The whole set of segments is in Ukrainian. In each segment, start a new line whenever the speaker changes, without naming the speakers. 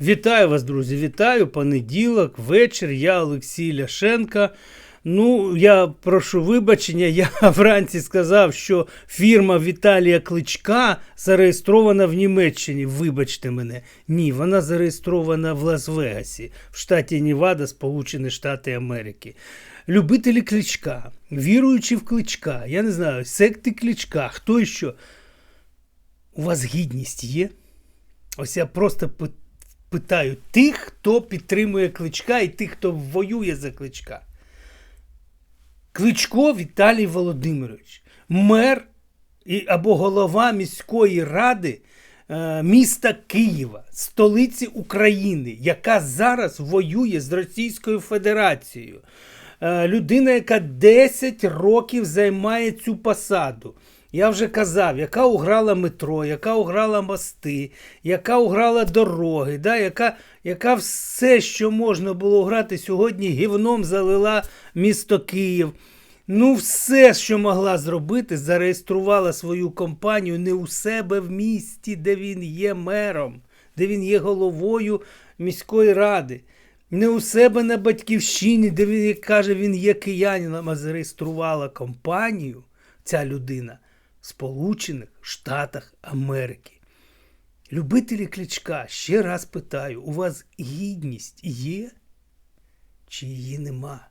Вітаю вас, друзі! Вітаю! Понеділок, вечір. Я Олексій Ляшенка. Ну, я прошу вибачення, я вранці сказав, що фірма Віталія Кличка зареєстрована в Німеччині. Вибачте мене. Ні, вона зареєстрована в Лас-Вегасі, в штаті Нівада, Сполучені Штати Америки. Любителі кличка, віруючи в кличка, я не знаю, секти кличка, хто і що. У вас гідність є? Ось я просто пи- питаю тих, хто підтримує кличка, і тих, хто воює за кличка. Кличко Віталій Володимирович, мер і, або голова міської ради е, міста Києва, столиці України, яка зараз воює з Російською Федерацією. Е, людина, яка 10 років займає цю посаду. Я вже казав, яка уграла метро, яка уграла мости, яка уграла дороги, да, яка, яка все, що можна було грати сьогодні, гівном залила місто Київ. Ну, все, що могла зробити, зареєструвала свою компанію не у себе в місті, де він є мером, де він є головою міської ради. Не у себе на батьківщині, де він як каже, він є киянином, а зареєструвала компанію, ця людина Сполучених Штатах Америки. Любителі кличка, ще раз питаю, у вас гідність є чи її нема?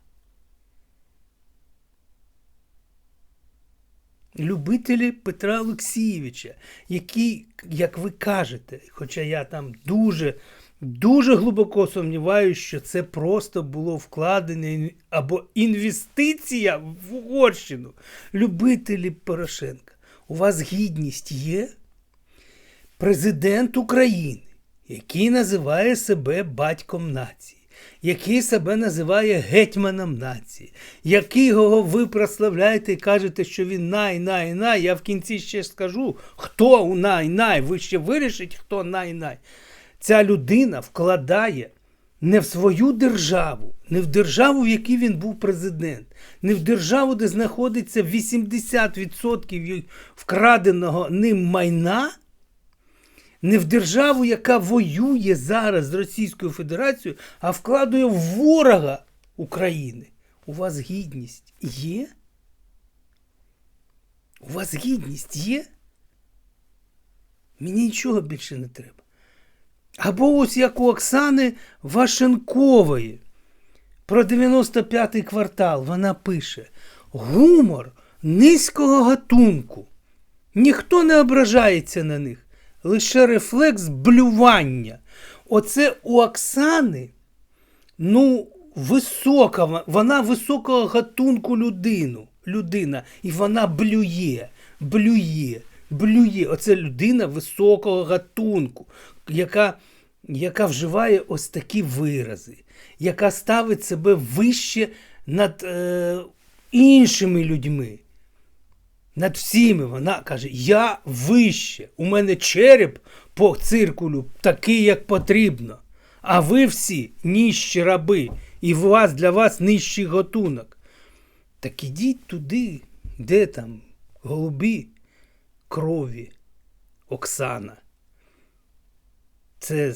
Любителі Петра Олексійовича, який, як ви кажете, хоча я там дуже, дуже глибоко сумніваюся, що це просто було вкладення або інвестиція в Угорщину. Любителі Порошенка, у вас гідність є? Президент України, який називає себе батьком нації, який себе називає гетьманом нації, якого ви прославляєте і кажете, що він най-най-най. Я в кінці ще скажу, хто у най-най. Ви ще вирішите, хто най-най. Ця людина вкладає не в свою державу, не в державу, в якій він був президент, не в державу, де знаходиться 80% вкраденого ним майна не в державу, яка воює зараз з Російською Федерацією, а вкладує в ворога України. У вас гідність є? У вас гідність є? Мені нічого більше не треба. Або ось як у Оксани Вашенкової. Про 95-й квартал вона пише: гумор низького гатунку. Ніхто не ображається на них лише рефлекс блювання. Оце у Оксани, ну, висока, вона високого гатунку людину, людина, і вона блює, блює, блює. Оце людина високого гатунку, яка, яка вживає ось такі вирази, яка ставить себе вище над е, іншими людьми. Над всіми вона каже: Я вище, у мене череп по циркулю такий, як потрібно. А ви всі ніщі раби, і у вас для вас нижчий готунок. Так ідіть туди, де там голубі крові Оксана. Це,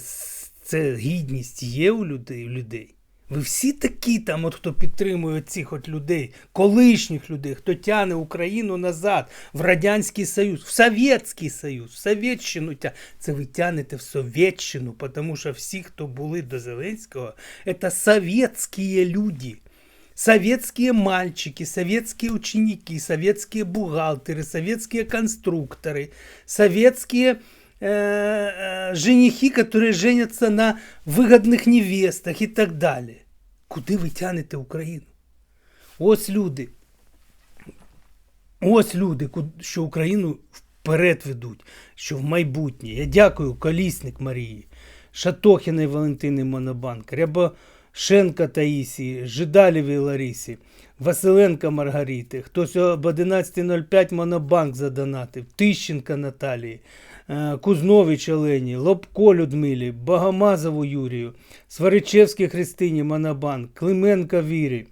це гідність є у людей. людей. Ви всі такі там, от хто підтримує цих от людей, колишніх людей, хто тягне Україну назад, в Радянський Союз, в Совєтський Союз, в Совєтщину тя. Це ви тянете в Совєтщину, тому що всі, хто були до Зеленського, це совєтські люди Советские мальчики, советские ученики, советские бухгалтеры, советские конструкторы, советские э, э, женихи, которые женятся на выгодных невестах і так далі. Куди ви тянете Україну? Ось люди. Ось люди, ку- що Україну вперед ведуть, що в майбутнє. Я дякую Колісник Марії, Шатохіної Валентини Монобанк, Рябошенка Таїсії, Жидалєвій Ларісі, Василенка Маргарити, хтось об 11.05 Монобанк задонатив, Тищенка Наталії, е, Кузнович Олені, Лобко Людмилі, Богомазову Юрію, Сваричевській Христині Монобанк, Клименка Вірі,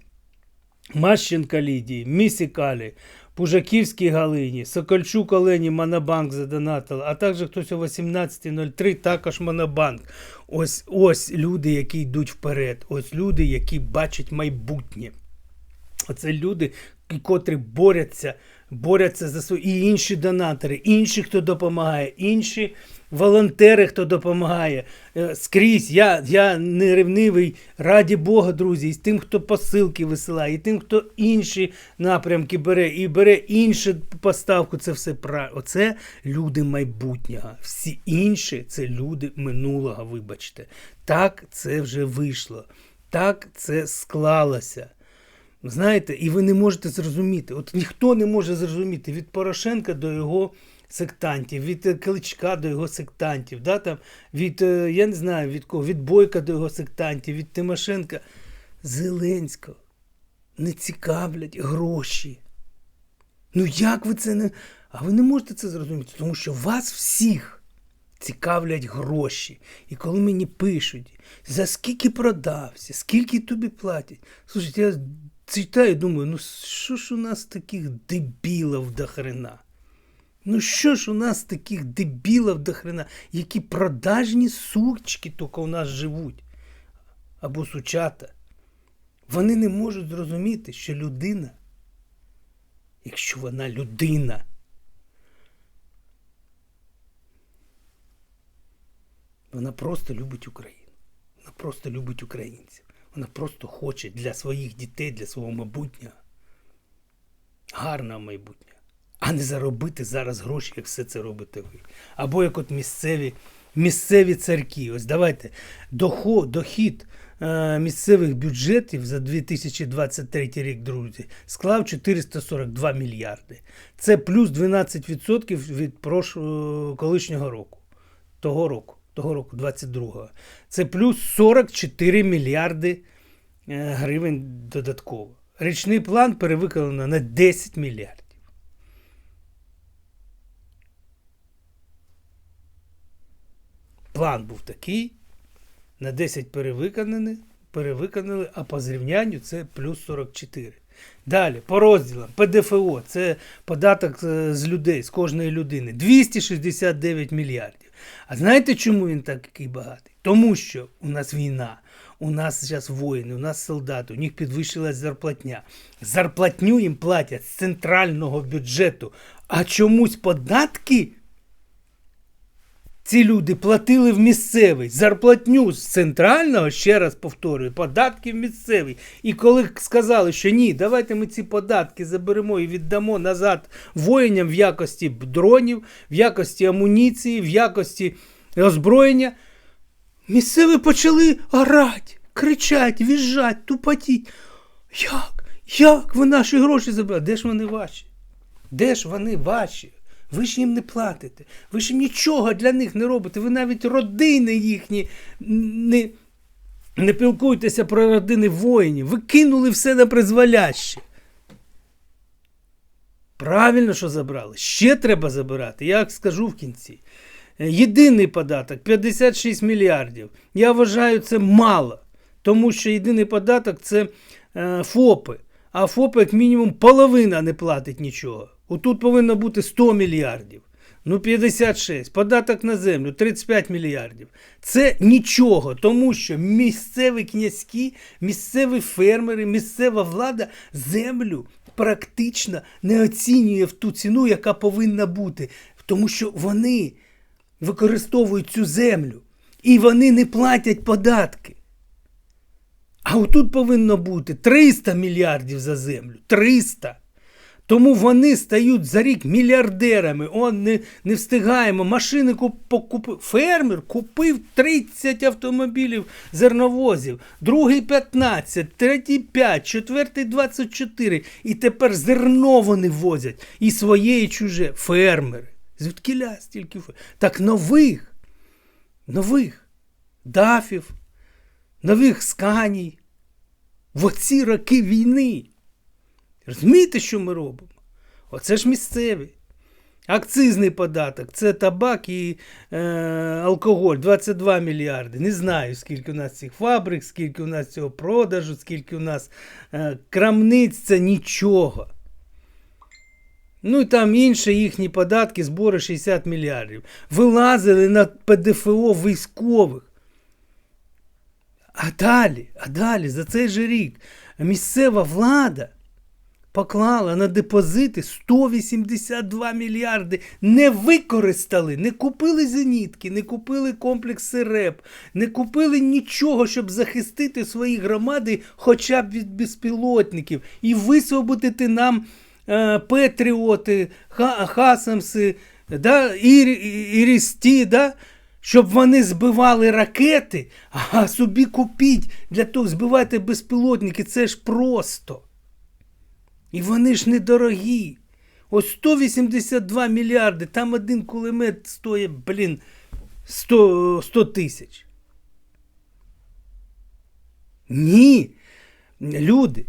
Мащенка Лідії, Місі Калі, Пужаківській Галині, Сокольчук Олені Монобанк задонатила, а також хтось о 18.03 також Монобанк. Ось ось люди, які йдуть вперед, ось люди, які бачать майбутнє. Оце люди, котрі борються, борються за свої і інші донатори, інші, хто допомагає, інші волонтери, хто допомагає. Е, Скрізь я, я не ревнивий, раді Бога, друзі, і з тим, хто посилки висилає, і тим, хто інші напрямки бере, і бере іншу поставку. Це все правильно. Оце люди майбутнього. Всі інші це люди минулого, вибачте. Так це вже вийшло. Так це склалося. Знаєте, і ви не можете зрозуміти. От ніхто не може зрозуміти від Порошенка до його сектантів, від е, Кличка до його сектантів, да, там, від, е, я не знаю, від кого, від Бойка до його сектантів, від Тимошенка. Зеленського не цікавлять гроші. Ну як ви це не. А ви не можете це зрозуміти, тому що вас всіх цікавлять гроші. І коли мені пишуть, за скільки продався, скільки тобі платять. Слушайте, я читаю думаю, ну що ж у нас таких дебілів до хрена? Ну що ж у нас таких дебілів до хрена, які продажні сучки тільки у нас живуть? Або сучата. Вони не можуть зрозуміти, що людина, якщо вона людина, вона просто любить Україну. Вона просто любить українців. Вона просто хоче для своїх дітей, для свого майбутнього. Гарного майбутнього. А не заробити зараз гроші, як все це робите ви. Або як от місцеві, місцеві царки. Ось давайте доход, дохід е, місцевих бюджетів за 2023 рік, друзі, склав 442 мільярди. Це плюс 12% від прошлого, колишнього року. Того року, того року, 22-го. Це плюс 44 мільярди е, гривень додатково. Річний план перевиконано на 10 мільярдів. План був такий, на 10 перевиконані, перевиконали, а по зрівнянню це плюс 44. Далі, по розділам, ПДФО, це податок е, з людей, з кожної людини. 269 мільярдів. А знаєте, чому він такий багатий? Тому що у нас війна, у нас зараз воїни, у нас солдати, у них підвищилась зарплатня. Зарплатню їм платять з центрального бюджету, а чомусь податки ці люди платили в місцевий зарплатню з центрального, ще раз повторюю, податки в місцевий. І коли сказали, що ні, давайте ми ці податки заберемо і віддамо назад воїням в якості дронів, в якості амуніції, в якості озброєння, місцеві почали орати, кричати, віжжати, тупотіть. Як? Як ви наші гроші забрали? Де ж вони ваші? Де ж вони ваші? Ви ж їм не платите, ви ж нічого для них не робите, ви навіть родини їхні не не пілкуєтеся про родини воїнів. Ви кинули все на призволяще. Правильно, що забрали. Ще треба забирати, я скажу в кінці. Єдиний податок 56 мільярдів. Я вважаю, це мало. Тому що єдиний податок це е, ФОПи. А ФОПи, як мінімум, половина не платить нічого. Отут повинно бути 100 мільярдів. Ну, 56. Податок на землю 35 мільярдів. Це нічого, тому що місцеві князькі, місцеві фермери, місцева влада землю практично не оцінює в ту ціну, яка повинна бути. Тому що вони використовують цю землю і вони не платять податки. А отут повинно бути 300 мільярдів за землю. 300. Тому вони стають за рік мільярдерами. Он не не встигаємо. Машини купив. Фермер купив 30 автомобілів зерновозів, другий 15, третій 5, четвертий 24. І тепер зерно вони возять. І своє, і чуже. Фермери. Звідкіля стільки фермерів? Так нових, нових дафів, нових сканій. В оці роки війни. Розумієте, що ми робимо? Оце ж місцеві. Акцизний податок це табак і е, алкоголь 22 мільярди. Не знаю, скільки у нас цих фабрик, скільки у нас цього продажу, скільки у нас е, крамниць, це нічого. Ну і там інші їхні податки, збори 60 мільярдів. Вилазили на ПДФО військових. А далі, а далі, за цей же рік місцева влада поклала на депозити 182 мільярди. Не використали, не купили зенітки, не купили комплекс СРЕП, не купили нічого, щоб захистити свої громади хоча б від безпілотників і висвободити нам е, Петріоти, ха, Хасамси, да, Ір, Ірісті, да, щоб вони збивали ракети, а собі купіть для того збивати безпілотники. Це ж просто. І вони ж недорогі. Ось 182 мільярди, там один кулемет стоїть, блін, 100, 100 тисяч. Ні. Люди,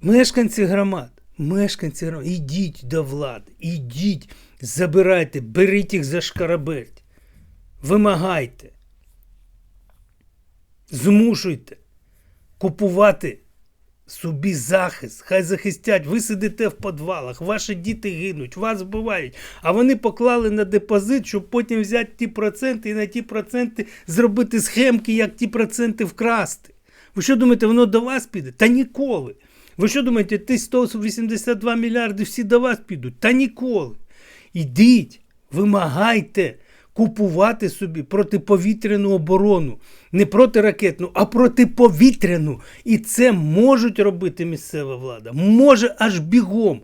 мешканці громад, мешканці громад, ідіть до влади, ідіть, забирайте, беріть їх за шкараберть, вимагайте, змушуйте купувати собі захист, хай захистять, ви сидите в підвалах, ваші діти гинуть, вас вбивають, а вони поклали на депозит, щоб потім взяти ті проценти і на ті проценти зробити схемки, як ті проценти вкрасти. Ви що думаєте, воно до вас піде? Та ніколи. Ви що думаєте, ті 182 мільярди всі до вас підуть? Та ніколи. Ідіть, вимагайте купувати собі протиповітряну оборону. Не протиракетну, а протиповітряну. І це можуть робити місцева влада. Може аж бігом.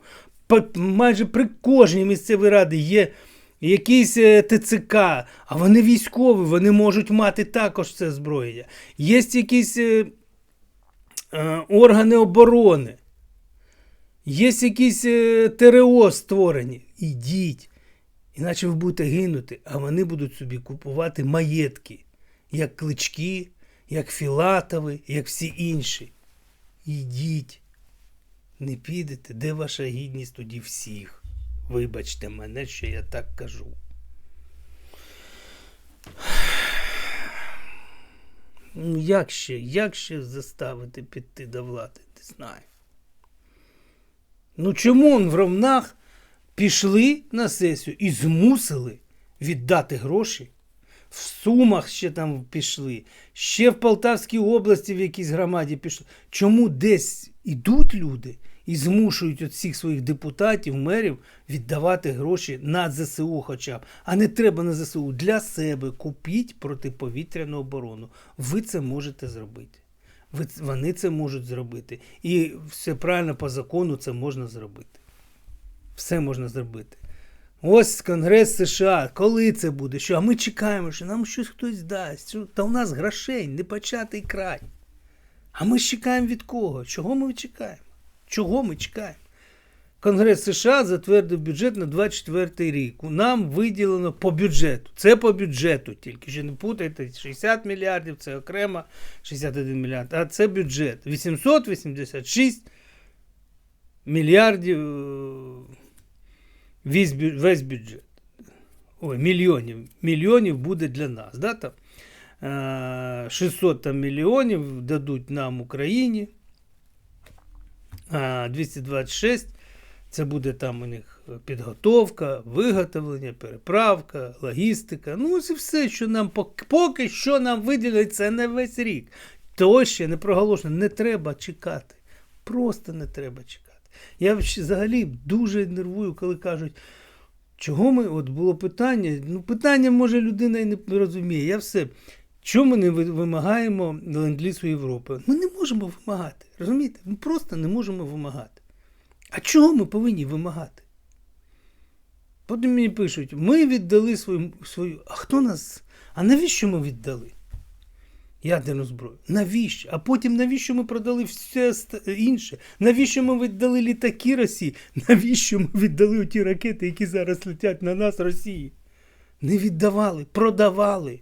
Майже при кожній місцевій раді є якийсь е, ТЦК, а вони військові, вони можуть мати також це зброєння. Є якісь е, е, органи оборони. Є якісь е, ТРО створені. Ідіть. Іначе ви будете гинути, а вони будуть собі купувати маєтки, як клички, як Філатови, як всі інші. Ідіть. Не підете, де ваша гідність тоді всіх? Вибачте мене, що я так кажу. Ну, як ще, як ще заставити піти до влади? Не знаю. Ну чому он в Ромнах пішли на сесію і змусили віддати гроші? В Сумах ще там пішли, ще в Полтавській області в якійсь громаді пішли. Чому десь ідуть люди і змушують от всіх своїх депутатів, мерів віддавати гроші на ЗСУ хоча б. А не треба на ЗСУ для себе купіть протиповітряну оборону. Ви це можете зробити. Ви, вони це можуть зробити. І все правильно по закону це можна зробити. Все можна зробити. Ось Конгрес США. Коли це буде? Що? А ми чекаємо, що нам щось хтось дасть. Що- Та у нас грошей, не початий край. А ми чекаємо від кого? Чого ми чекаємо? Чого ми чекаємо? Конгрес США затвердив бюджет на 24 рік. Нам виділено по бюджету. Це по бюджету тільки. Ще не путайте, 60 мільярдів це окремо, 61 мільярд. А це бюджет. 886 мільярдів е, весь, весь бюджет. Ой, мільйонів. Мільйонів буде для нас. Да, там? Е, 600 там, мільйонів дадуть нам Україні. 226 це буде там у них підготовка, виготовлення, переправка, логістика. Ну, ось і все, що нам поки що нам виділять, це не весь рік. То ще не проголошено, не треба чекати. Просто не треба чекати. Я взагалі дуже нервую, коли кажуть, чого ми, от було питання, ну питання, може, людина і не розуміє. Я все. Чому ми не вимагаємо ленд-лізу Європи? Ми не можемо вимагати. Розумієте? Ми просто не можемо вимагати. А чого ми повинні вимагати? Потім мені пишуть, ми віддали свою, свою. А хто нас? А навіщо ми віддали? Ядерну зброю. Навіщо? А потім навіщо ми продали все інше? Навіщо ми віддали літаки Росії? Навіщо ми віддали ті ракети, які зараз летять на нас Росії? Не віддавали, продавали.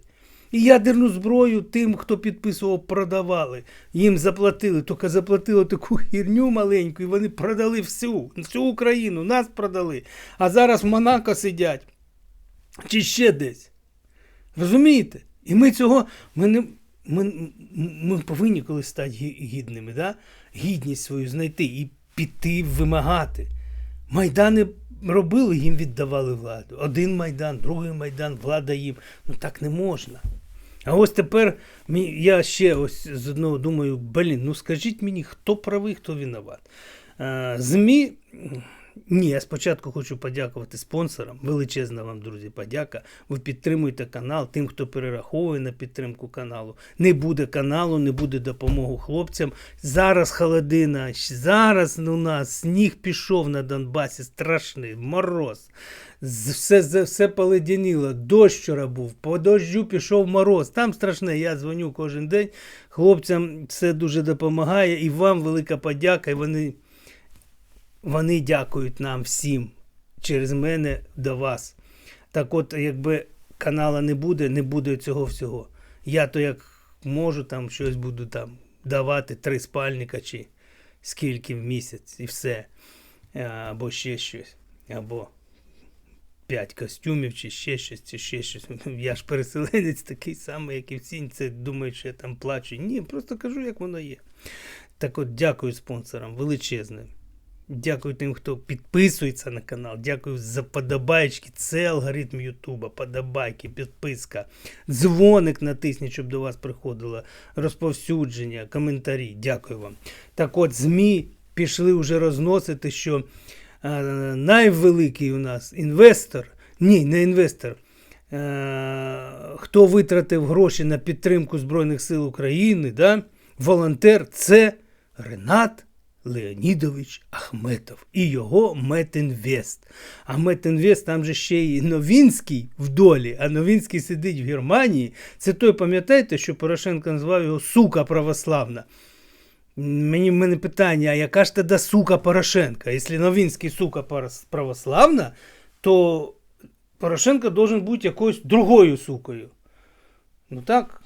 І ядерну зброю тим, хто підписував, продавали. Їм заплатили, тільки заплатили таку хірню маленьку, і вони продали всю, всю Україну, нас продали. А зараз в Монако сидять. Чи ще десь. Розумієте? І ми цього. Ми, не, ми, ми повинні колись стати гідними, да? гідність свою знайти і піти вимагати. Майдани робили, їм віддавали владу. Один майдан, другий майдан, влада їм. Ну так не можна. А ось тепер я ще ось з одного думаю, блін, ну скажіть мені, хто правий, хто винуват. Е, ЗМІ. Ні, я спочатку хочу подякувати спонсорам. Величезна вам, друзі, подяка. Ви підтримуєте канал тим, хто перераховує на підтримку каналу. Не буде каналу, не буде допомоги хлопцям. Зараз холодина, зараз у нас сніг пішов на Донбасі, страшний мороз. Все, все, поледяніло, дощ вчора був, по дощу пішов мороз. Там страшне, я дзвоню кожен день. Хлопцям це дуже допомагає, і вам велика подяка. І вони вони дякують нам всім через мене до вас. Так от, якби канала не буде, не буде цього всього. Я то як можу, там щось буду там давати, три спальника чи скільки в місяць, і все. Або ще щось. Або п'ять костюмів, чи ще щось, чи ще щось. Я ж переселенець такий самий, як і всі. Це думають, що я там плачу. Ні, просто кажу, як воно є. Так от, дякую спонсорам, величезним. Дякую тим, хто підписується на канал. Дякую за подобайки. Це алгоритм Ютуба. Подобайки, підписка, дзвоник натисніть, щоб до вас приходило, розповсюдження, коментарі. Дякую вам. Так от, ЗМІ пішли вже розносити, що е, найвеликий у нас інвестор, ні, не інвестор. Е, хто витратив гроші на підтримку Збройних сил України, да? волонтер, це Ренат Леонідович Ахметов і його Метінвест. А Метінвест там же ще й Новінський в долі, а Новінський сидить в Германії. Це той, пам'ятаєте, що Порошенко назвав його сука православна. Мені в мене питання, а яка ж тоді сука Порошенка? Якщо Новінський сука православна, то Порошенко должен бути якоюсь другою сукою. Ну так,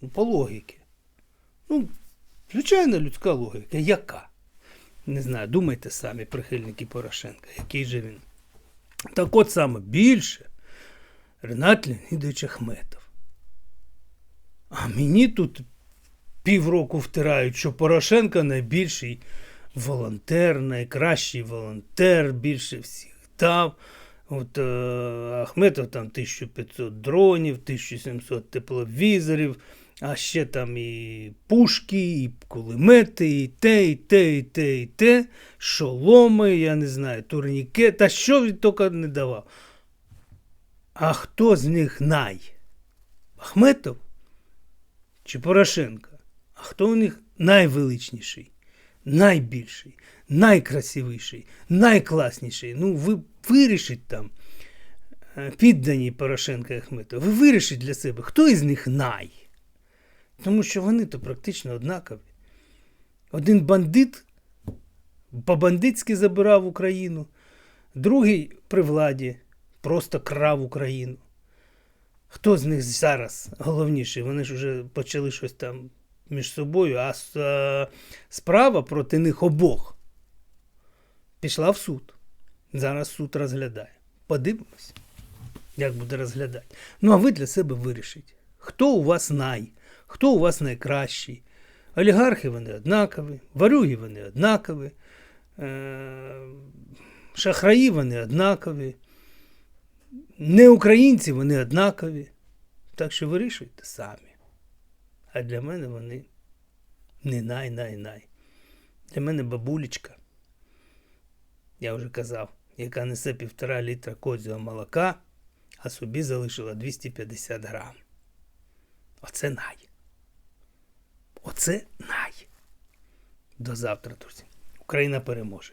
ну, по логіки. Ну, звичайна людська логіка. Яка? Не знаю, думайте самі, прихильники Порошенка, який же він. Так от саме більше Ренат Леонідович Ахметов. А мені тут півроку втирають, що Порошенко найбільший волонтер, найкращий волонтер, більше всіх дав. От е, Ахметов там 1500 дронів, 1700 тепловізорів, а ще там і пушки, і кулемети, і те, і те, і те, і те, шоломи, я не знаю, турніки, та що він тільки не давав. А хто з них най? Ахметов чи Порошенко? А хто у них найвеличніший, найбільший, найкрасивіший, найкласніший? Ну, ви вирішіть там, е, піддані Порошенка і Ахметова, ви вирішіть для себе, хто із них най? Тому що вони то практично однакові. Один бандит по-бандитськи забирав Україну, другий при владі просто крав Україну. Хто з них зараз головніший? Вони ж вже почали щось там між собою, а е, справа проти них обох пішла в суд. Зараз суд розглядає. Подивимось, як буде розглядати. Ну, а ви для себе вирішіть, хто у вас най, хто у вас найкращий. Олігархи вони однакові, варюги вони однакові, е- шахраї вони однакові, не українці вони однакові. Так що вирішуйте самі. А для мене вони не най-най-най. Для мене бабулечка, я вже казав, яка несе півтора літра козього молока, а собі залишила 250 грам. Оце най. Оце най. До завтра, друзі. Україна переможе.